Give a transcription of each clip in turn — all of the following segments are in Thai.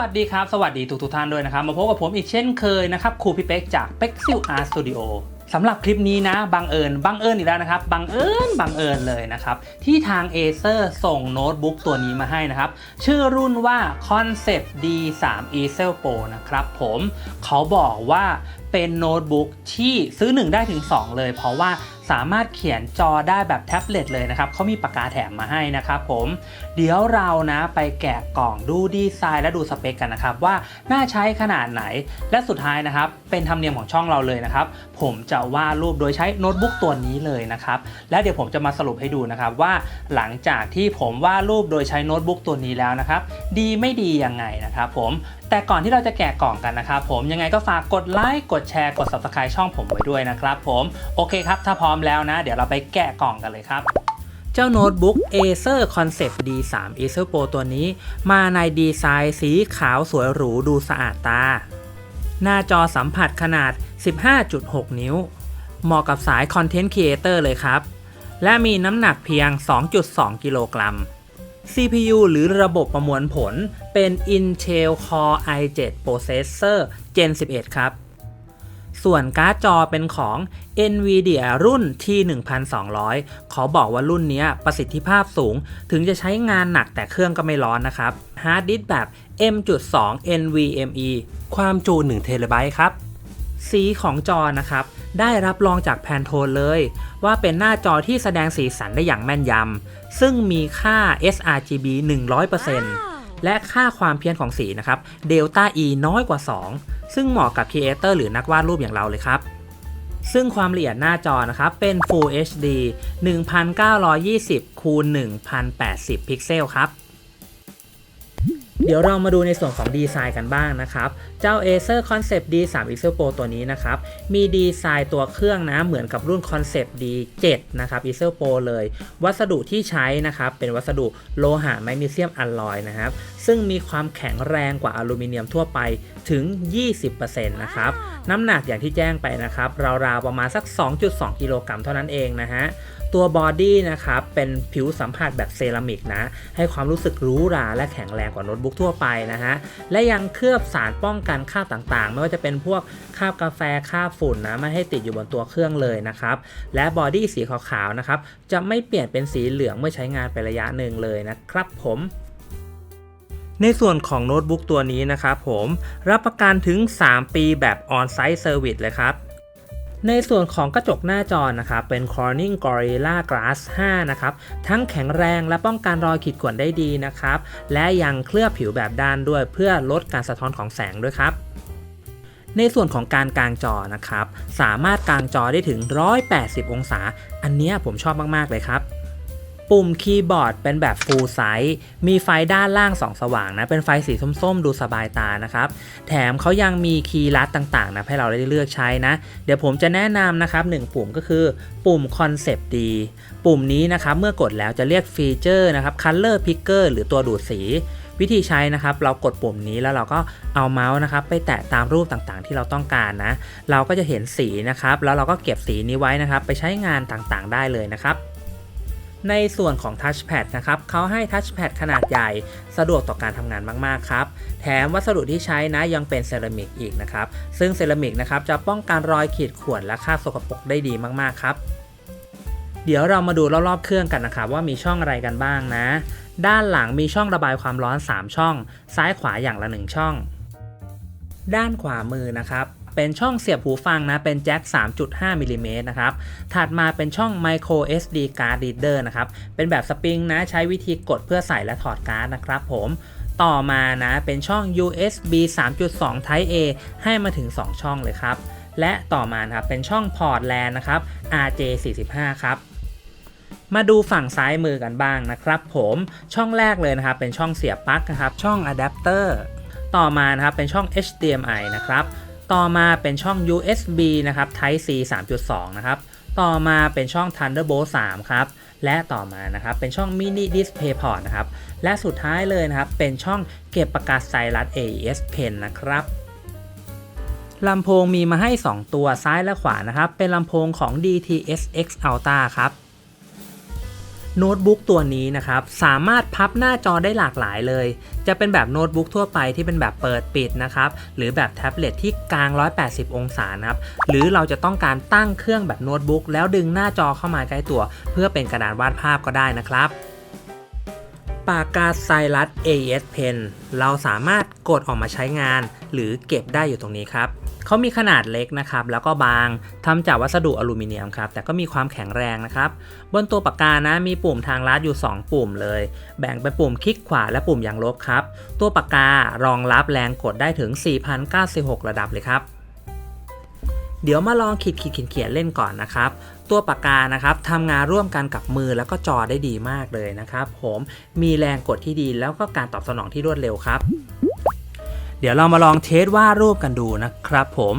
วัสดีครับ สวัสดีทุกทุกท่านด้วยนะครับ มาพบกับผมอีกเช่นเคยนะครับครูพี่เป๊กจาก p e x i l Art Studio สำหรับคลิปนี้นะบังเอิญบังเอิญอีกแล้วนะครับบังเอิญบังเอิญเลยนะครับ ที่ทาง Acer ส่งโน้ตบุ๊กตัวนี้มาให้นะครับ ชื่อรุ่นว่า Concept D3 Easel Pro นะครับผมเขาบอกว่า เป็นโน้ตบุ๊กที่ซื้อ 1 ได้ถึง 2 เลย เพราะว่าสามารถเขียนจอได้แบบแท็บเล็ตเลยนะครับเขามีปากกาแถมมาให้นะครับผม เดี๋ยวเรานะไปแกะกล่องดูดีไซน์และดูสเปคกันนะครับ ว่าน่าใช้ขนาดไหน และสุดท้ายนะครับ เป็นธรรมเนียมของช่องเราเลยนะครับ ผมจะวาดรูปโดยใช้โน้ตบุ๊กตัวนี้เลยนะครับ และเดี๋ยวผมจะมาสรุปให้ดูนะครับว่าหลังจากที่ผมวาดรูปโดยใช้โน้ตบุ๊กตัวนี้แล้วนะครับ ดีไม่ดียังไงนะครับผม แต่ก่อนที่เราจะแกะกล่องกันนะครับผมยังไงก็ฝากกดไลค์กดแชร์กด subscribe ช่องผมไว้ด้วยนะครับผมโอเคครับ ถ้าพร้อมแล้วนะ เดี๋ยวเราไปแกะกล่องกันเลยครับเจ้าโน้ตบุ๊ก Acer Concept D3 Acer Pro ตัวนี้ มาในดีไซน์สีขาวสวยหรูดูสะอาดตา หน้าจอสัมผัสขนาด 15.6 นิ้ว เหมาะกับสาย Content Creator เลยครับ และมีน้ำหนักเพียง 2.2 กิโลกรัม CPU หรือระบบประมวลผลเป็น Intel Core i7 Processor Gen 11 ครับ ส่วนการ์ดจอเป็นของ NVIDIA รุ่น T1200 ขอบอกว่ารุ่นนี้ประสิทธิภาพสูง ถึงจะใช้งานหนักแต่เครื่องก็ไม่ร้อนนะครับ ฮาร์ดดิสแบบ M.2 NVMe ความจุ1 t b ครับ สีของจอนะครับ ได้รับรองจากแพนโทนเลย ว่าเป็นหน้าจอที่แสดงสีสันได้อย่างแม่นยำ ซึ่งมีค่า sRGB 100%และค่าความเพี้ยนของสีนะครับ Delta E น้อยกว่า 2 ซึ่งเหมาะกับครีเอเตอร์หรือนักวาดรูปอย่างเราเลยครับซึ่งความละเอียดหน้าจอนะครับ เป็น Full HD 1920คูณ1080 พิกเซลครับ เดี๋ยวเรามาดูในส่วนของดีไซน์กันบ้างนะครับ เจ้า Acer Concept D3 Pixel Pro ตัวนี้นะครับ มีดีไซน์ตัวเครื่องนะเหมือนกับรุ่น Concept D7 นะครับ Pixel Pro เลย วัสดุที่ใช้นะครับ เป็นวัสดุโลหะแมกนีเซียมอลลอยนะครับ ซึ่งมีความแข็งแรงกว่าอลูมิเนียมทั่วไปถึง 20%นะครับ น้ำหนักอย่างที่แจ้งไปนะครับราวๆประมาณสัก 2.2 กิโลกรัมเท่านั้นเองนะฮะ ตัวบอดี้นะครับเป็นผิวสัมผัสแบบเซรามิกนะ ให้ความรู้สึกรูหราและแข็งแรงกว่าโน้ตบุ๊กทั่วไปนะฮะ และยังเคลือบสารป้องกันคราบต่างๆ ไม่ว่าจะเป็นพวกคราบกาแฟคราบฝุ่นนะไม่ให้ติดอยู่บนตัวเครื่องเลยนะครับ และบอดี้สีขาวๆนะครับจะไม่เปลี่ยนเป็นสีเหลืองเมื่อใช้งานไประยะหนึ่งเลยนะครับผมในส่วนของโน้ตบุ๊กตัวนี้นะครับผมรับประกันถึง 3 ปีแบบ On-Site Service เลยครับ ในส่วนของกระจกหน้าจอนะครับเป็น Corning Gorilla Glass 5 นะครับ ทั้งแข็งแรงและป้องกันรอยขีดข่วนได้ดีนะครับ และยังเคลือบผิวแบบด้านด้วยเพื่อลดการสะท้อนของแสงด้วยครับในส่วนของการกางจอนะครับ สามารถกางจอได้ถึง 180 องศา อันนี้ผมชอบมาก ๆ เลยครับ ปุ่มคีย์บอร์ดเป็นแบบ full size มีไฟด้านล่างสองสว่างนะ เป็นไฟสีส้มๆ ดูสบายตานะครับ แถมเขายังมีคีย์ลัดต่างๆนะให้เราได้เลือกใช้นะ เดี๋ยวผมจะแนะนำนะครับหนึ่งปุ่มก็คือปุ่ม Concept D ปุ่มนี้นะครับเมื่อกดแล้วจะเรียกฟีเจอร์นะครับ Color Picker หรือตัวดูดสีวิธีใช้นะครับเรากดปุ่มนี้แล้วเราก็เอาเมาส์นะครับไปแตะตามรูปต่างๆ ที่เราต้องการนะ เราก็จะเห็นสีนะครับ แล้วเราก็เก็บสีนี้ไว้นะครับ ไปใช้งานต่างๆ ได้เลยนะครับ ในส่วนของ Touchpad นะครับเขาให้ Touchpad ขนาดใหญ่ สะดวกต่อการทำงานมาก ๆ ครับ แถมวัสดุที่ใช้นะยังเป็นเซรามิกอีกนะครับ ซึ่งเซรามิกนะครับจะป้องกันรอยขีดข่วนและค่าสกปรกได้ดีมาก ๆ ครับ เดี๋ยวเรามาดูรอบๆ เครื่องกันนะครับว่ามีช่องอะไรกันบ้างนะ ด้านหลังมีช่องระบายความร้อน 3 ช่อง ซ้ายขวาอย่างละ 1 ช่อง ด้านขวามือนะครับ เป็นช่องเสียบหูฟังนะ เป็นแจ็ค 3.5มิลลิเมตรนะครับ ถัดมาเป็นช่อง micro SD card reader นะครับ เป็นแบบสปริงนะ ใช้วิธีกดเพื่อใส่และถอดการ์ดนะครับผม ต่อมานะ เป็นช่อง USB 3.2 Type A ให้มาถึง 2 ช่องเลยครับ และต่อมานะครับ เป็นช่องพอร์ต LAN นะครับ RJ45 ครับมาดูฝั่งซ้ายมือกันบ้างนะครับผมช่องแรกเลยนะครับเป็นช่องเสียบปลั๊กนะครับ ช่องอะแดปเตอร์ต่อมานะครับเป็นช่อง HDMI นะครับ ต่อมาเป็นช่อง USB นะครับ Type C 3.2 นะครับ ต่อมาเป็นช่อง Thunderbolt 3 ครับ และต่อมานะครับเป็นช่อง Mini Display Port นะครับ และสุดท้ายเลยนะครับ เป็นช่องเก็บปากกาศไซรัส AES Pen นะครับลำโพงมีมาให้ 2 ตัวซ้ายและขวานะครับ เป็นลำโพงของ DTS X Ultra ครับ โน้ตบุ๊กตัวนี้นะครับสามารถพับหน้าจอได้หลากหลายเลย จะเป็นแบบโน้ตบุ๊กทั่วไปที่เป็นแบบเปิดปิดนะครับหรือแบบแท็บเล็ตที่กลาง 180 องศานะครับหรือเราจะต้องการตั้งเครื่องแบบโน้ตบุ๊กแล้วดึงหน้าจอเข้ามาใกล้ตัว เพื่อเป็นกระดานวาดภาพก็ได้นะครับปากกาไซรัส AES Pen เราสามารถกดออกมาใช้งาน หรือเก็บได้อยู่ตรงนี้ครับ เขามีขนาดเล็กนะครับ แล้วก็บางทำจากวัสดุอลูมิเนียมครับ แต่ก็มีความแข็งแรงนะครับ บนตัวปากกานะมีปุ่มทางลัดอยู่ 2 ปุ่มเลย แบ่งเป็นปุ่มคลิกขวาและปุ่มยางลบครับ ตัวปากการองรับแรงกดได้ถึง 4,096 ระดับเลยครับ เดี๋ยวมาลองขีดขีดเขียนเขียนเล่นก่อนนะครับตัวปากกานะครับทำงานร่วมกันกับมือแล้วก็จอได้ดีมากเลยนะครับ ผมมีแรงกดที่ดีแล้วก็การตอบสนองที่รวดเร็วครับ เดี๋ยวเรามาลองเทสวาดรูปกันดูนะครับผม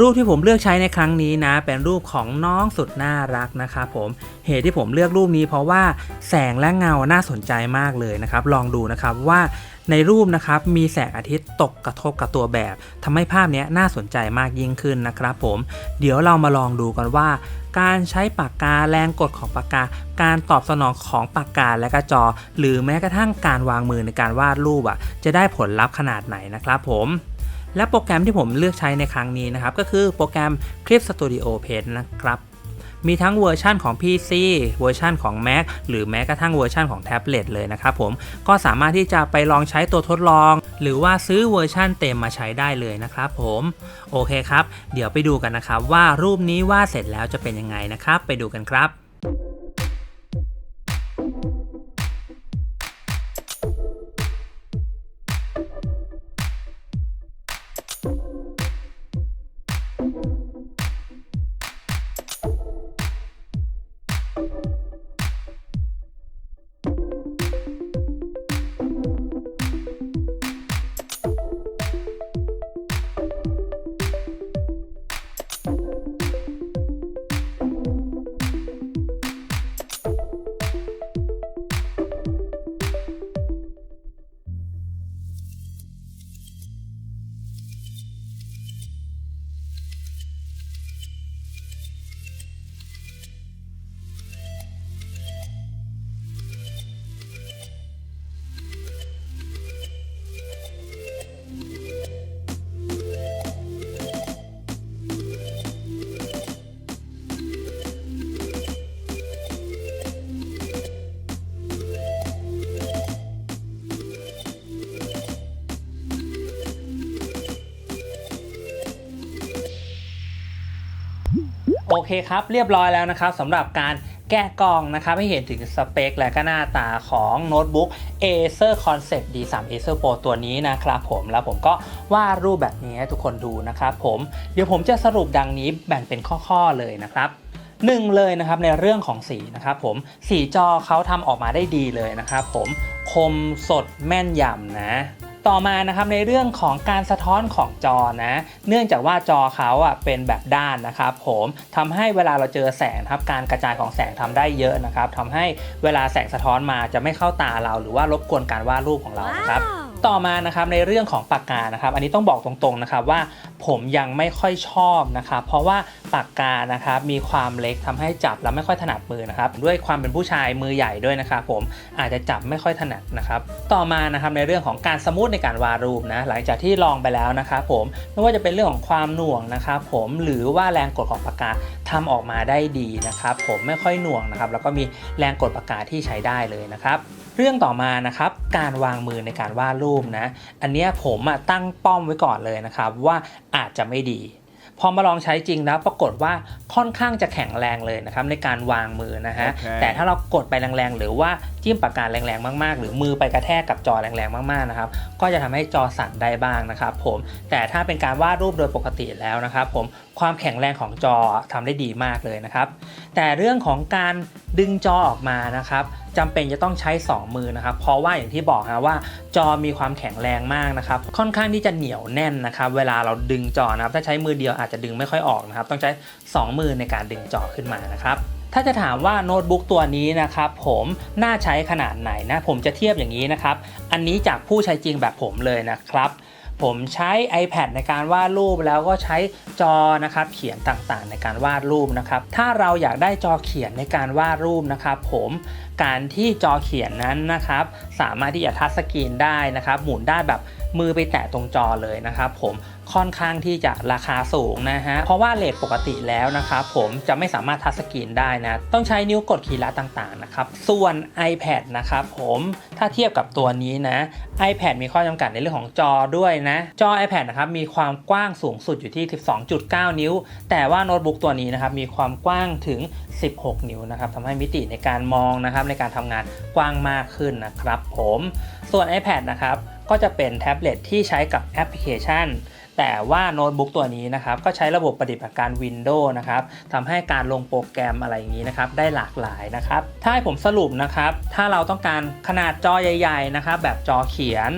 รูปที่ผมเลือกใช้ในครั้งนี้นะ เป็นรูปของน้องสุดน่ารักนะครับผมเหตุที่ผมเลือกรูปนี้เพราะว่าแสงและเงาน่าสนใจมากเลยนะครับ ลองดูนะครับว่า ในรูปนะครับมีแสงอาทิตย์ตกกระทบกับตัวแบบทำให้ภาพนี้น่าสนใจมากยิ่งขึ้นนะครับผม เดี๋ยวเรามาลองดูกันว่า การใช้ปากกาแรงกดของปากกา การตอบสนองของปากกาและกระจอ หรือแม้กระทั่งการวางมือในการวาดรูปอะจะได้ผลลัพธ์ขนาดไหนนะครับผมและโปรแกรมที่ผมเลือกใช้ในครั้งนี้นะครับ ก็คือโปรแกรม Clip Studio Paint นะครับ มีทั้งเวอร์ชั่นของ PC เวอร์ชั่นของ Mac หรือแม้กระทั่งเวอร์ชั่นของแท็บเล็ตเลยนะครับผมก็สามารถที่จะไปลองใช้ตัวทดลอง หรือว่าซื้อเวอร์ชั่นเต็มมาใช้ได้เลยนะครับผมโอเคครับ เดี๋ยวไปดูกันนะครับว่ารูปนี้วาดเสร็จแล้วจะเป็นยังไงนะครับ ไปดูกันครับ โอเคครับ เรียบร้อยแล้วนะครับสำหรับการแกะกล่องนะครับให้เห็นถึงสเปคและก็หน้าตาของโน้ตบุ๊ก Acer Concept D3 Acer Pro ตัวนี้นะครับผมแล้วผมก็วาดรูปแบบนี้ให้ทุกคนดูนะครับผมเดี๋ยวผมจะสรุปดังนี้แบ่งเป็นข้อๆเลยนะครับหนึ่งเลยนะครับในเรื่องของสีนะครับผมสีจอเขาทำออกมาได้ดีเลยนะครับผม คมสดแม่นยำนะต่อมานะครับในเรื่องของการสะท้อนของจอนะ เนื่องจากว่าจอเขาอะเป็นแบบด้านนะครับ ผมทำให้เวลาเราเจอแสงครับการกระจายของแสงทำได้เยอะนะครับทำให้เวลาแสงสะท้อนมาจะไม่เข้าตาเรา หรือว่ารบกวนการวาดรูปของเรานะครับ ต่อมานะครับในเรื่องของปากกานะครับ อันนี้ต้องบอกตรงๆนะครับว่าผมยังไม่ค่อยชอบนะครับ เพราะว่าปากกานะครับมีความเล็กทำให้จับแล้วไม่ค่อยถนัดมือนะครับ ด้วยความเป็นผู้ชายมือใหญ่ด้วยนะครับผมอาจจะจับไม่ค่อยถนัดนะครับ ต่อมานะครับในเรื่องของการสมูทในการวาดรูปนะหลังจากที่ลองไปแล้วนะครับผมไม่ว่าจะเป็นเรื่องของความหน่วงนะครับผมหรือว่าแรงกดของปากกาทำออกมาได้ดีนะครับผมไม่ค่อยหน่วงนะครับแล้วก็มีแรงกดปากกาที่ใช้ได้เลยนะครับ เรื่องต่อมานะครับการวางมือในการวาดรูปนะ อันเนี้ยผมอะตั้งป้อมไว้ก่อนเลยนะครับ ว่าอาจจะไม่ดี พอมาลองใช้จริงแล้วปรากฏว่าค่อนข้างจะแข็งแรงเลยนะครับในการวางมือนะฮะโอเคแต่ถ้าเรากดไปแรงๆ หรือว่าจิ้มปากกาแรงๆ มากๆ หรือมือไปกระแทกกับจอแรงๆ มากๆ นะครับ ก็จะทำให้จอสั่นได้บ้างนะครับผม แต่ถ้าเป็นการวาดรูปโดยปกติแล้วนะครับผม ความแข็งแรงของจอทำได้ดีมากเลยนะครับ แต่เรื่องของการดึงจอออกมานะครับ จำเป็นจะต้องใช้ 2 มือนะครับ เพราะว่าอย่างที่บอกนะว่าจอมีความแข็งแรงมากนะครับ ค่อนข้างที่จะเหนียวแน่นนะครับ เวลาเราดึงจอนะครับ ถ้าใช้มือเดียวอาจจะดึงไม่ค่อยออกนะครับ ต้องใช้ 2 มือในการดึงจอขึ้นมานะครับถ้าจะถามว่าโน้ตบุ๊กตัวนี้นะครับผมน่าใช้ขนาดไหนนะ ผมจะเทียบอย่างนี้นะครับ อันนี้จากผู้ใช้จริงแบบผมเลยนะครับ ผมใช้ iPad ในการวาดรูปแล้วก็ใช้จอนะครับเขียนต่างๆ ในการวาดรูปนะครับ ถ้าเราอยากได้จอเขียนในการวาดรูปนะครับ ผมการที่จอเขียนนั้นนะครับ สามารถที่จะทัชสกรีนได้นะครับ หมุนได้แบบมือไปแตะตรงจอเลยนะครับ ผม ค่อนข้างที่จะราคาสูงนะฮะ เพราะว่าเลทปกติแล้วนะครับผมจะไม่สามารถทัชสกรีนได้นะ ต้องใช้นิ้วกดคีย์ลัดต่างๆนะครับ ส่วน iPad นะครับผมถ้าเทียบกับตัวนี้นะ iPad มีข้อจำกัดในเรื่องของจอด้วยนะ จอ iPad นะครับมีความกว้างสูงสุดอยู่ที่ 12.9 นิ้ว แต่ว่าโน้ตบุ๊กตัวนี้นะครับมีความกว้างถึง 16 นิ้วนะครับทำให้มิติในการมองนะครับในการทำงานกว้างมากขึ้นนะครับผมส่วน iPad นะครับก็จะเป็นแท็บเล็ตที่ใช้กับแอปพลิเคชัน แต่ว่าโน้ตบุ๊กตัวนี้นะครับก็ใช้ระบบปฏิบัติการ Windows นะครับทำให้การลงโปรแกรมอะไรอย่างนี้นะครับได้หลากหลายนะครับถ้าให้ผมสรุปนะครับถ้าเราต้องการขนาดจอใหญ่ๆนะครับแบบจอเขียน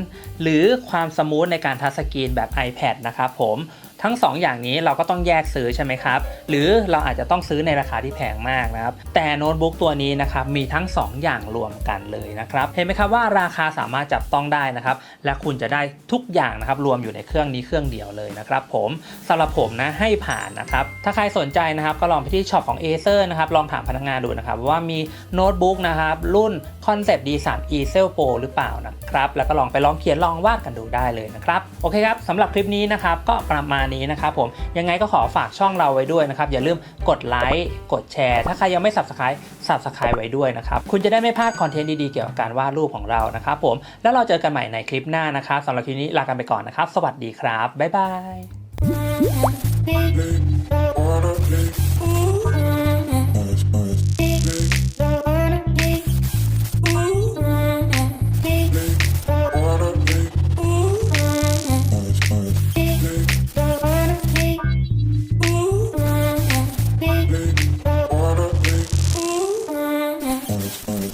หรือความสมูทในการทัชสกรีนแบบ iPad นะครับผม ทั้ง2ออย่างนี้เราก็ต้องแยกซื้อใช่ไหมครับ หรือเราอาจจะต้องซื้อในราคาที่แพงมากนะครับ แต่โน้ตบุ๊กตัวนี้นะครับมีทั้ง 2 อย่างรวมกันเลยนะครับ เห็นไหมครับว่าราคาสามารถจับต้องได้นะครับ และคุณจะได้ทุกอย่างนะครับรวมอยู่ในเครื่องนี้เครื่องเดียวเลยนะครับ ผมสำหรับผมนะให้ผ่านนะครับ ถ้าใครสนใจนะครับก็ลองไปที่ช็อปของ Acer นะครับลองถามพนักงานดูนะครับว่ามีโน้ตบุ๊กนะครับรุ่น Concept D3 Easel Pro หรือเปล่านะครับ แล้วก็ลองไปลองเขียนลองวาดกันดูได้เลยนะครับ โอเคครับสำหรับคลิปนี้นะครับก็ประมาณนี้นะครับผมยังไงก็ขอฝากช่องเราไว้ด้วยนะครับ อย่าลืมกดไลค์กดแชร์ ถ้าใครยังไม่ Subscribe Subscribe ไว้ด้วยนะครับ คุณจะได้ไม่พลาดคอนเทนต์ดีๆเกี่ยวกับการวาดรูปของเรานะครับผมแล้วเราเจอกันใหม่ในคลิปหน้านะครับสำหรับคลิปนี้ลากันไปก่อนนะครับ สวัสดีครับบ๊ายบาย